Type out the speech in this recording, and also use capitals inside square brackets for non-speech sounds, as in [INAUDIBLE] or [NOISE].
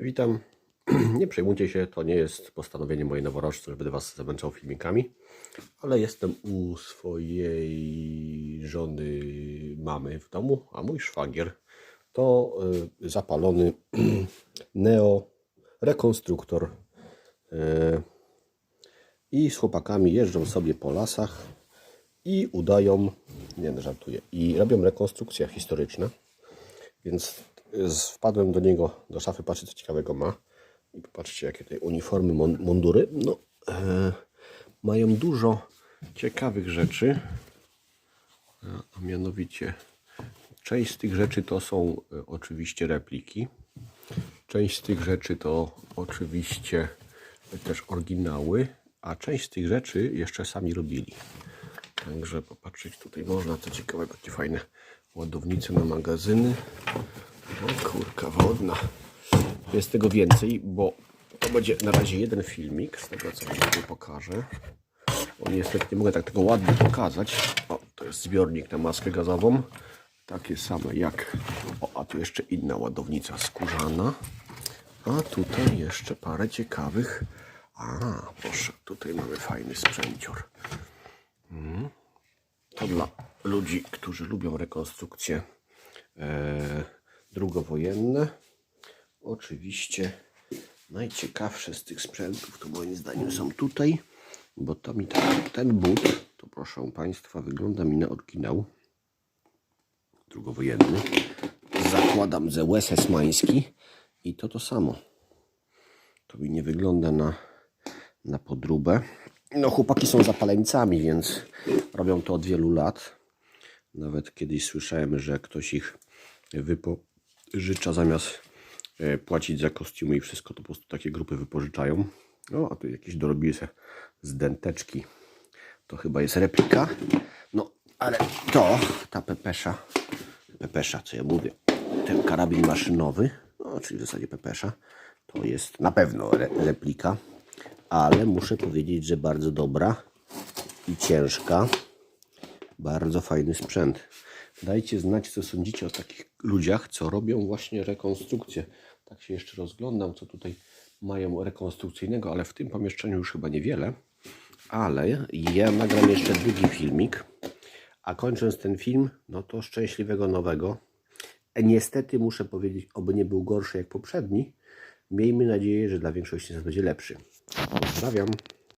Witam. [CLEARS THROAT] Nie przejmujcie się, to nie jest postanowienie moje noworoczne, że będę Was zamęczał filmikami, ale jestem u swojej żony mamy w domu, a mój szwagier to y, zapalony [CLEARS THROAT] neo rekonstruktor y, i z chłopakami jeżdżą sobie po lasach i udają, nie no, żartuję, i robią rekonstrukcje historyczne. Więc wpadłem do niego, do szafy, patrzę co ciekawego ma. I popatrzcie jakie tutaj uniformy, mundury. No, e, mają dużo ciekawych rzeczy. A, a mianowicie część z tych rzeczy to są e, oczywiście repliki. Część z tych rzeczy to oczywiście też oryginały, a część z tych rzeczy jeszcze sami robili. Także popatrzeć tutaj można, co ciekawe, takie fajne ładownice na magazyny. Wodna. Jest tego więcej, bo to będzie na razie jeden filmik z tego co Wam pokażę. Bo niestety nie mogę tak tego ładnie pokazać. O, to jest zbiornik na maskę gazową. Takie same jak... O, a tu jeszcze inna ładownica skórzana. A tutaj jeszcze parę ciekawych... A, proszę, tutaj mamy fajny sprzęcior. To dla ludzi, którzy lubią rekonstrukcje e, drugowojenne. Oczywiście najciekawsze z tych sprzętów to moim zdaniem są tutaj, bo to mi tak, ten but, to proszę Państwa, wygląda mi na oryginał drugowojenny. Zakładam ze łez esmański i to to samo. To mi nie wygląda na, na podróbę. No, chłopaki są zapaleńcami, więc robią to od wielu lat. Nawet kiedyś słyszałem, że ktoś ich wypożycza zamiast e, płacić za kostiumy i wszystko, to po prostu takie grupy wypożyczają. O, a tu jakieś dorobili se z denteczki. To chyba jest replika. No, ale to, ta pepesza, pepesza, co ja mówię, ten karabin maszynowy, no, czyli w zasadzie pepesza, to jest na pewno re replika, ale muszę powiedzieć, że bardzo dobra i ciężka. Bardzo fajny sprzęt. Dajcie znać, co sądzicie o takich ludziach, co robią właśnie rekonstrukcję. Tak się jeszcze rozglądam, co tutaj mają rekonstrukcyjnego, ale w tym pomieszczeniu już chyba niewiele. Ale ja nagram jeszcze drugi filmik. A kończąc ten film, no to szczęśliwego nowego. Niestety muszę powiedzieć, oby nie był gorszy jak poprzedni. Miejmy nadzieję, że dla większości z nas będzie lepszy. Pozdrawiam.